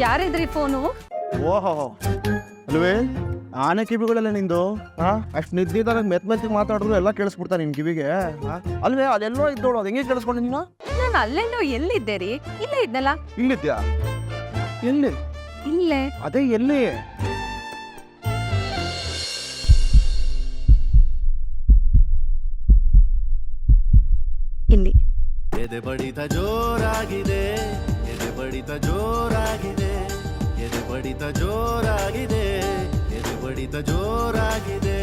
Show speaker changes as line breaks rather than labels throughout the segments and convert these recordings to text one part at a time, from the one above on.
ಇದ್ರಿ ಫೋನು?
ಓಹೋ. ಅಲ್ವೇ? ಆನೆ ಕಿವಿಗಳೆಲ್ಲ ನಿಂದು? ಆ ಅಷ್ಟು ನಿದ್ದಿದಾಗ ಮೆತ್ ಮೆತ್ತಿಗೆ ಮಾತಾಡಿದ್ರು ಎಲ್ಲ ಕೇಳಿಸ್ಬಿಡ್ತಾ ನಿನ್ ಕಿವಿಗೆ. ಅಲ್ವೇ ಅದೆಲ್ಲೋ ಇದ್ದೋಳು ಅದು ಹೆಂಗೆ ಕೇಳಿಸ್ಕೊಂಡು ನೀನು?
ನಾನು ಅಲ್ಲೆಲ್ಲೋ ಎಲ್ಲಿದ್ದೆ ರೀ? ಇಲ್ಲೇ ಇದ್ನಲ್ಲ?
ಇಲ್ಲಿದ್ಯಾ? ಎಲ್ಲಿ?
ಇಲ್ಲೇ.
ಅದೇ ಎಲ್ಲಿ?
ಇಲ್ಲಿ.
ಎದೆ ಬಡಿತ ಜೋರಾಗಿದೆ ಎದೆ ಬಡಿತ ಜೋರಾಗಿದೆ. ಬಡಿತ ಜೋರಾಗಿದೆ, ಎದೆ ಬಡಿತ ಜೋರಾಗಿದೆ.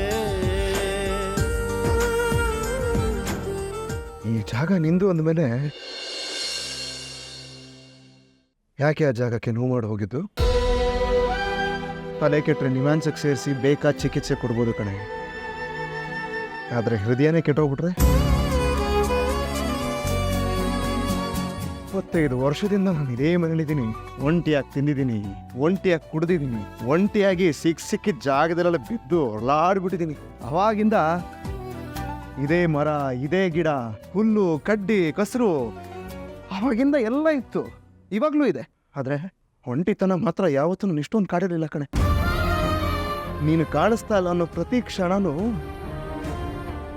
ಈ ಜಾಗ ನಿಂದು ಅಂದಮೇಲೆ ಯಾಕೆ ಆ ಜಾಗಕ್ಕೆ ನೋವು ಮಾಡಿ ಹೋಗಿದ್ದು? ತಲೆ ಕೆಟ್ಟರೆ ನಿವಾನ್ಸಕ್ಕೆ ಸೇರಿಸಿ ಬೇಕಾದ ಚಿಕಿತ್ಸೆ ಕೊಡ್ಬೋದು ಕಣೆ. ಆದರೆ ಹೃದಯನೇ ಕೆಟ್ಟೋಗ್ಬಿಟ್ರೆ? ಇಪ್ಪತ್ತೈದು ವರ್ಷದಿಂದ ನಾನು ಇದೇ ಮನೇಲಿದ್ದೀನಿ ಒಂಟಿಯಾಗಿ ತಿಂದಿದ್ದೀನಿ, ಒಂಟಿಯಾಗಿ ಕುಡಿದಿದ್ದೀನಿ, ಒಂಟಿಯಾಗಿ ಸಿಕ್ ಸಿಕ್ಕಿದ ಜಾಗದಲ್ಲೆಲ್ಲ ಬಿದ್ದು ಹೊರಲಾಡ್ಬಿಟ್ಟಿದ್ದೀನಿ ಅವಾಗಿಂದ ಇದೇ ಮರ, ಇದೇ ಗಿಡ, ಹುಲ್ಲು, ಕಡ್ಡಿ, ಕಸರು ಅವಾಗಿಂದ ಎಲ್ಲ ಇತ್ತು. ಇವಾಗಲೂ ಇದೆ. ಆದರೆ ಒಂಟಿತನ ಮಾತ್ರ ಯಾವತ್ತೂ ಇಷ್ಟೊಂದು ಕಾಡಿರಲಿಲ್ಲ ಕಣೆ. ನೀನು ಕಾಣಿಸ್ತಾ ಇಲ್ಲ ಅನ್ನೋ ಪ್ರತಿ ಕ್ಷಣನೂ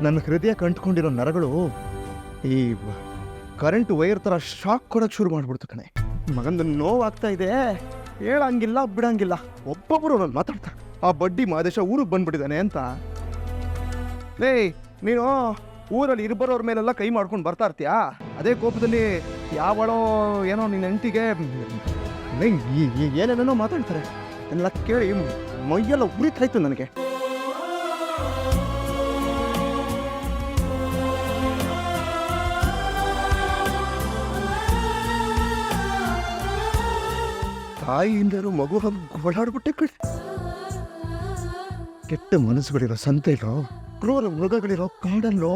ನನ್ನ ಹೃದಯ ಕಂಟ್ಕೊಂಡಿರೋ ನರಗಳು ಈ ಕರೆಂಟ್ ವೈರ್ ಥರ ಶಾಕ್ ಕೊಡೋಕ್ಕೆ ಶುರು ಮಾಡ್ಬಿಡ್ತು ಕಣೆ. ಮಗಂದು ನೋವಾಗ್ತಾ ಇದೆ. ಹೇಳಂಗಿಲ್ಲ, ಬಿಡಂಗಿಲ್ಲ. ಒಬ್ಬೊಬ್ಬರು ನಾನು ಮಾತಾಡ್ತಾ ಆ ಬಡ್ಡಿ ಮಾದೇಶ ಊರಿಗೆ ಬಂದ್ಬಿಟ್ಟಿದ್ದಾನೆ ಅಂತ. ಲೇ, ನೀನು ಊರಲ್ಲಿ ಇರ್ಬರೋರ ಮೇಲೆಲ್ಲ ಕೈ ಮಾಡ್ಕೊಂಡು ಬರ್ತಾ ಇರ್ತೀಯಾ? ಅದೇ ಕೋಪದಲ್ಲಿ ಯಾವಳೋ ಏನೋ ನಿನ್ನ ಹೆಂಡತಿಗೆ ಏನೇನೇನೋ ಮಾತಾಡ್ತಾರೆ. ಎಲ್ಲ ಕೇಳಿ ಮೈಯೆಲ್ಲ ಉರಿತಾಯ್ತು ನನಗೆ. ತಾಯಿಯಿಂದಲೂ ಮಗು ಹಂಗೆ ಓಡಾಡ್ಬಿಟ್ಟೆ ಕಡೆ ಕೆಟ್ಟ ಮನಸ್ಸುಗಳಿರೋ ಸಂತೆಲೋ, ಕ್ರೂರ ಮೃಗಗಳಿರೋ ಕಾಡಲ್ಲೋ,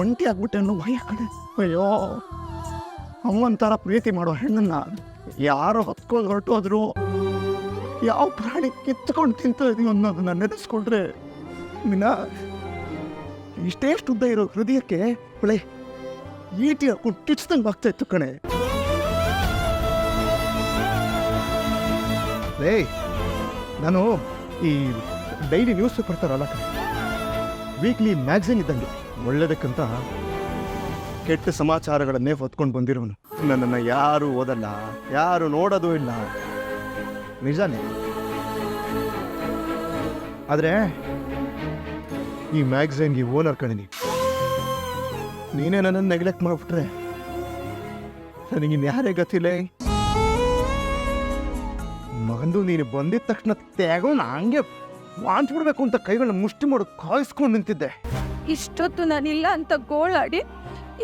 ಒಂಟಿ ಆಗ್ಬಿಟ್ಟೆ ಅನ್ನೋ ಭಯ ಕಡೆ ಅಯ್ಯೋ, ಅಮ್ಮಂತರ ಪ್ರೀತಿ ಮಾಡೋ ಹೆಣ್ಣನ್ನ ಯಾರೋ ಹೊತ್ಕೊಂಡು ಹೊರಟೋದ್ರು. ಯಾವ ಪ್ರಾಣಿ ಕಿತ್ಕೊಂಡು ತಿಂತ ಇದೀವಿ ಅನ್ನೋದನ್ನ ನೆನೆಸ್ಕೊಂಡ್ರೆ ಮಿನ ಇಷ್ಟೇಷ್ಟು ಉದ್ದ ಇರೋ ಹೃದಯಕ್ಕೆ ಒಳ್ಳೆ ಈಟಿ ಹಾಕೊಂಡು ಕಿಚ್ದಂಗೆ ಆಗ್ತಾ ಇತ್ತು ಕಣೆ. ಲೇ ನಾನು ಈ ಡೈಲಿ ನ್ಯೂಸ್ ಪೇಪರ್ ತರಲ್ಲ ಕಣೆ. ವೀಕ್ಲಿ ಮ್ಯಾಗ್ಝಿನ್ ಇದ್ದಂಗೆ ಒಳ್ಳೇದಕ್ಕಂತ ಕೆಟ್ಟ ಸಮಾಚಾರಗಳನ್ನೇ ಹೊತ್ಕೊಂಡು ಬಂದಿರೋನು. ನನ್ನನ್ನು ಯಾರೂ ಓದಲ್ಲ, ಯಾರು ನೋಡೋದು ಇಲ್ಲ. ನಿಜಾನೇ? ಆದರೆ ಈ ಮ್ಯಾಗ್ಝಿನ್ಗೆ ಓನರ್ ಕಣೆ ನೀನು. ನೀನೇ ನನ್ನನ್ನು ನೆಗ್ಲೆಕ್ಟ್ ಮಾಡಿಬಿಟ್ರೆ ನನಗಿನ್ ಯಾರೇ ಗತಿಲೇ? ಮಗಂದು ನೀನು ಬಂದಿದ ತಕ್ಷಣ ತ್ಯಾಗ ಹಂಗೆ ವಾಂಚ್ ಬಿಡ್ಬೇಕು ಅಂತ ಕೈಗಳನ್ನ ಮುಷ್ಟಿ ಮಾಡಿ ಕಾಯಿಸ್ಕೊಂಡು ನಿಂತಿದ್ದೆ.
ಇಷ್ಟೊತ್ತು ನಾನಿಲ್ಲ ಅಂತ ಗೋಳಾಡಿ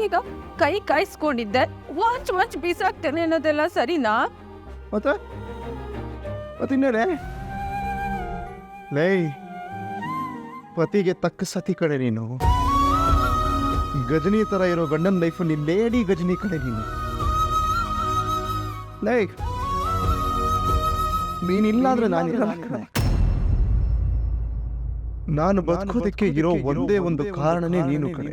ಈಗ ಕೈ ಕಾಯಿಸ್ಕೊಂಡಿದ್ದೆ. ವಾಂಚ್ ವಾಂಚ್ ಬೀಸಾಕ್ತೇನೆ ಅನ್ನೋದೆಲ್ಲ ಸರಿನಾ?
ಮತ್ತೆ? ಮತ್ತಿನ್ನೇನೆ ಲೇ ಪತಿಗೆ ತಕ್ಕ ಸತಿ ಕಡೆ ನೀನು. ಗಜನಿ ತರ ಇರೋ ಗಂಡನ ನೀನ್ ಲೇಡಿ ಗಜನಿ ಕಡೆ ನೀನು. ಲೇ ನೀನಿಲ್ಲ. ಅಂದ್ರೆ ನಾನಿಲ್ಲ. ಕಣೆ. ನಾನು ಬದುಕೋದಕ್ಕೆ ಇರೋ ಒಂದೇ ಒಂದು ಕಾರಣನೇ ನೀನು ಕಣೆ.